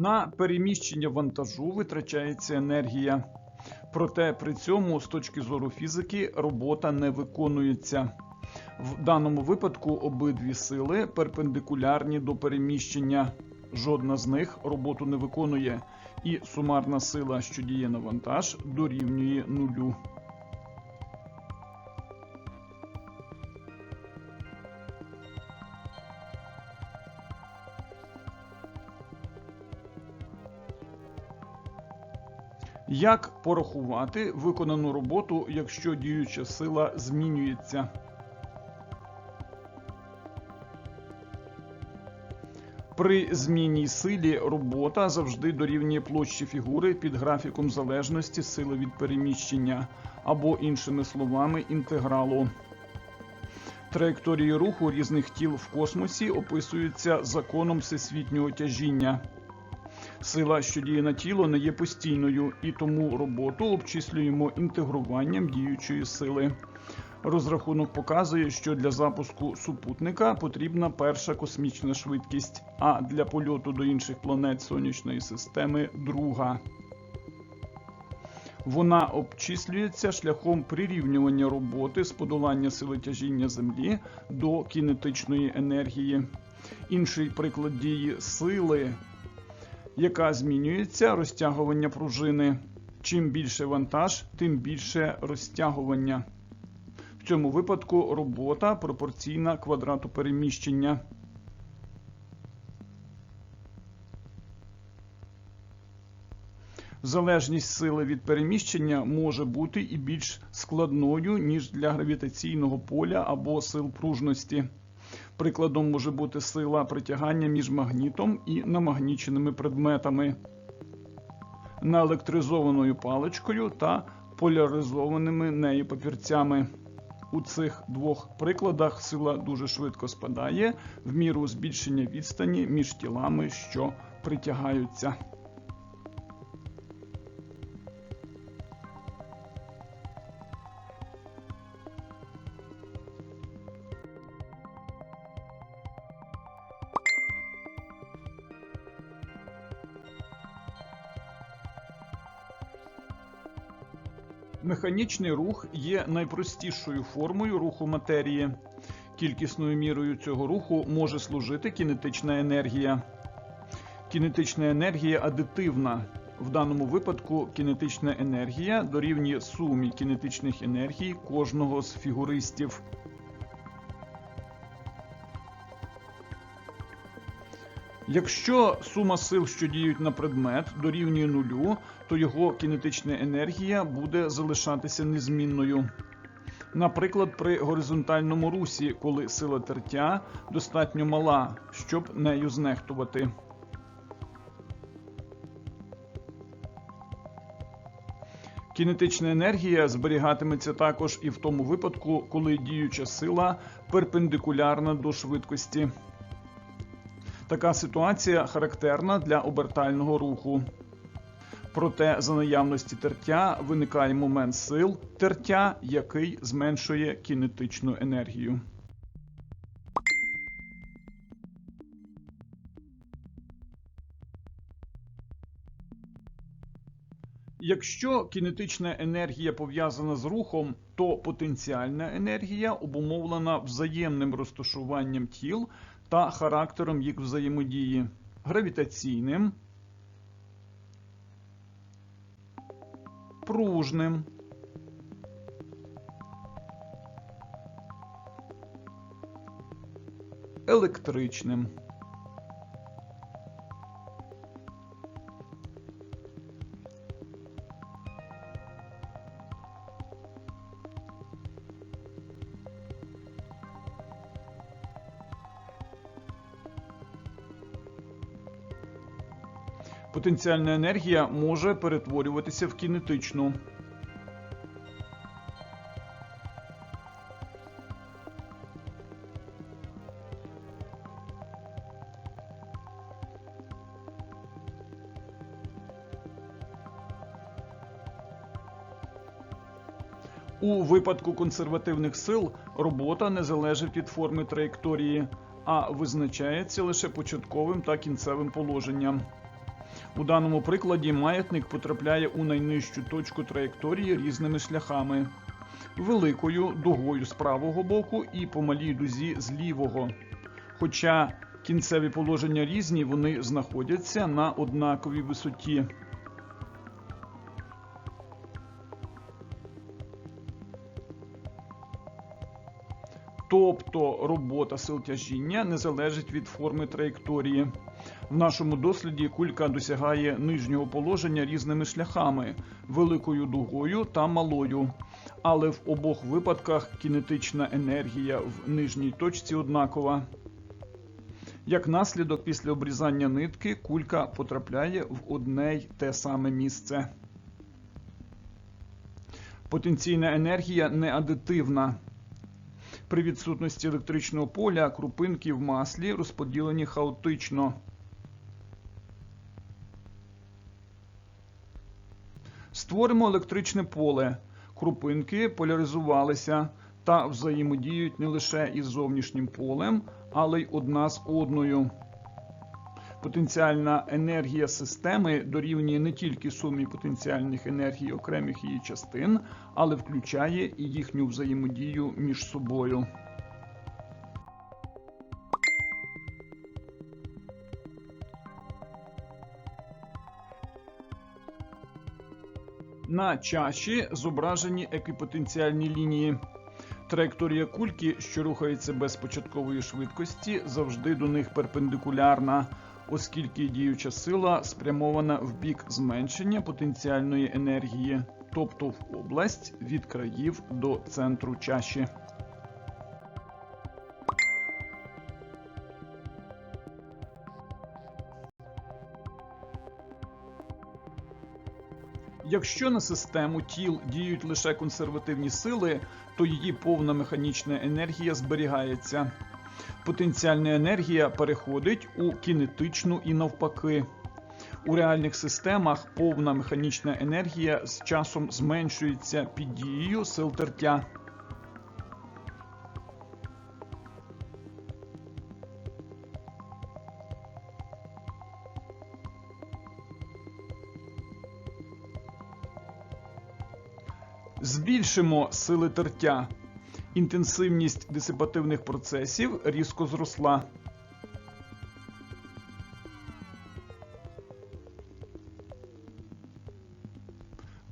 На переміщення вантажу витрачається енергія. Проте при цьому, з точки зору фізики, робота не виконується. В даному випадку обидві сили перпендикулярні до переміщення. Жодна з них роботу не виконує, і сумарна сила, що діє на вантаж, дорівнює нулю. Як порахувати виконану роботу, якщо діюча сила змінюється? При змінній силі робота завжди дорівнює площі фігури під графіком залежності сили від переміщення, або, іншими словами, інтегралу. Траєкторії руху різних тіл в космосі описуються законом всесвітнього тяжіння. Сила, що діє на тіло, не є постійною, і тому роботу обчислюємо інтегруванням діючої сили. Розрахунок показує, що для запуску супутника потрібна перша космічна швидкість, а для польоту до інших планет сонячної системи друга. Вона обчислюється шляхом прирівнювання роботи з подолання сили тяжіння Землі до кінетичної енергії. Інший приклад дії сили яка змінюється розтягування пружини. Чим більше вантаж, тим більше розтягування. В цьому випадку робота пропорційна квадрату переміщення. Залежність сили від переміщення може бути і більш складною, ніж для гравітаційного поля або сил пружності. Прикладом може бути сила притягання між магнітом і намагніченими предметами, наелектризованою паличкою та поляризованими нею папірцями. У цих двох прикладах сила дуже швидко спадає в міру збільшення відстані між тілами, що притягаються. Механічний рух є найпростішою формою руху матерії. Кількісною мірою цього руху може служити кінетична енергія. Кінетична енергія адитивна. В даному випадку кінетична енергія дорівнює сумі кінетичних енергій кожного з фігуристів. Якщо сума сил, що діють на предмет, дорівнює нулю, то його кінетична енергія буде залишатися незмінною. Наприклад, при горизонтальному русі, коли сила тертя достатньо мала, щоб нею знехтувати. Кінетична енергія зберігатиметься також і в тому випадку, коли діюча сила перпендикулярна до швидкості. Така ситуація характерна для обертального руху. Проте за наявності тертя виникає момент сил тертя, який зменшує кінетичну енергію. Якщо кінетична енергія пов'язана з рухом, то потенціальна енергія обумовлена взаємним розташуванням тіл та характером їх взаємодії гравітаційним, пружним, електричним. Потенціальна енергія може перетворюватися в кінетичну. У випадку консервативних сил робота не залежить від форми траєкторії, а визначається лише початковим та кінцевим положенням. У даному прикладі маятник потрапляє у найнижчу точку траєкторії різними шляхами: великою дугою з правого боку і по малій дузі з лівого. Хоча кінцеві положення різні, вони знаходяться на однаковій висоті. Тобто робота сил тяжіння не залежить від форми траєкторії. В нашому досліді кулька досягає нижнього положення різними шляхами великою дугою та малою. Але в обох випадках кінетична енергія в нижній точці однакова. Як наслідок, після обрізання нитки кулька потрапляє в одне й те саме місце. Потенційна енергія неадитивна. При відсутності електричного поля крупинки в маслі розподілені хаотично. Створимо електричне поле. Крупинки поляризувалися та взаємодіють не лише із зовнішнім полем, але й одна з одною. Потенціальна енергія системи дорівнює не тільки сумі потенціальних енергій окремих її частин, але включає і їхню взаємодію між собою. На чаші зображені еквіпотенціальні лінії. Траєкторія кульки, що рухається без початкової швидкості, завжди до них перпендикулярна, оскільки діюча сила спрямована в бік зменшення потенціальної енергії, тобто в область від країв до центру чаші. Якщо на систему тіл діють лише консервативні сили, то її повна механічна енергія зберігається. Потенціальна енергія переходить у кінетичну і навпаки. У реальних системах повна механічна енергія з часом зменшується під дією сил тертя. Збільшимо сили тертя. Інтенсивність дисипативних процесів різко зросла.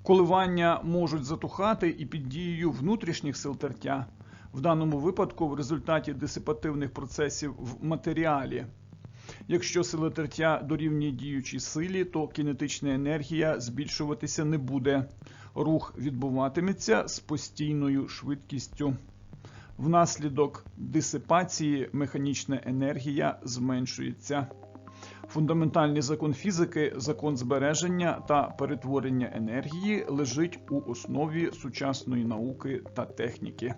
Коливання можуть затухати і під дією внутрішніх сил тертя, в даному випадку в результаті дисипативних процесів в матеріалі. Якщо сила тертя дорівнює діючій силі, то кінетична енергія збільшуватися не буде. Рух відбуватиметься з постійною швидкістю. Внаслідок дисипації механічна енергія зменшується. Фундаментальний закон фізики, закон збереження та перетворення енергії лежить у основі сучасної науки та техніки.